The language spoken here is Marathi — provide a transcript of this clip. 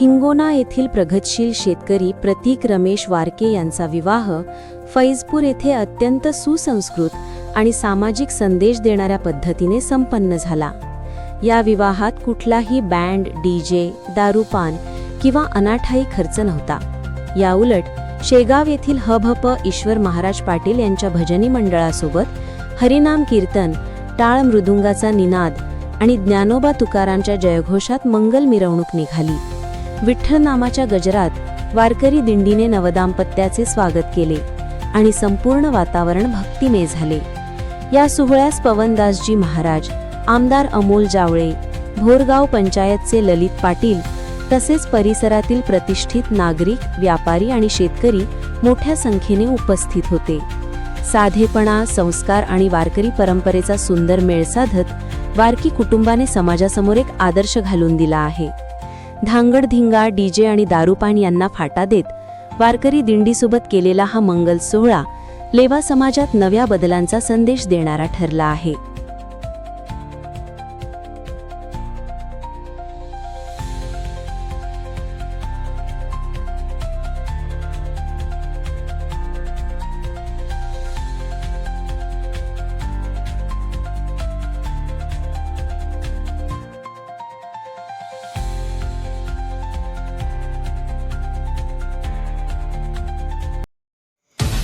हिंगोना येथील प्रगतशील शेतकरी प्रतीक रमेश वारके यांचा विवाह फैजपूर येथे अत्यंत सुसंस्कृत आणि सामाजिक संदेश देणाऱ्या पद्धतीने संपन्न झाला. या विवाहात कुठलाही बँड डीजे दारूपान किंवा अनाठाई खर्च नव्हता. याउलट शेगाव येथील हभप ईश्वर महाराज पाटील यांच्या भजनी मंडळासोबत हरिनाम कीर्तन टाळ मृदुंगाचा निनाद आणि ज्ञानोबा तुकारांच्या जयघोषात मंगल मिरवणूक निघाली. विठ्ठल नामाच्या गजरात वारकरी दिंडीने नवदाम्पत्याचे स्वागत केले आणि संपूर्ण वातावरण भक्तिमय झाले. या सोहळ्यास पवनदासजी महाराज आमदार अमोल जावळे भोरगाव पंचायतचे ललित पाटील तसेच परिसरातील प्रतिष्ठित नागरिक व्यापारी आणि शेतकरी मोठ्या संख्येने उपस्थित होते. साधेपणा संस्कार आणि वारकरी परंपरेचा सुंदर मेळ साधत वारकी कुटुंबाने समाजासमोर एक आदर्श घालून दिला आहे. धांगडधिंगा डीजे आणि दारूपान यांना फाटा देत वारकरी दिंडीसोबत केलेला हा मंगल सोहळा लेवा समाजात नव्या बदलांचा संदेश देणारा ठरला आहे.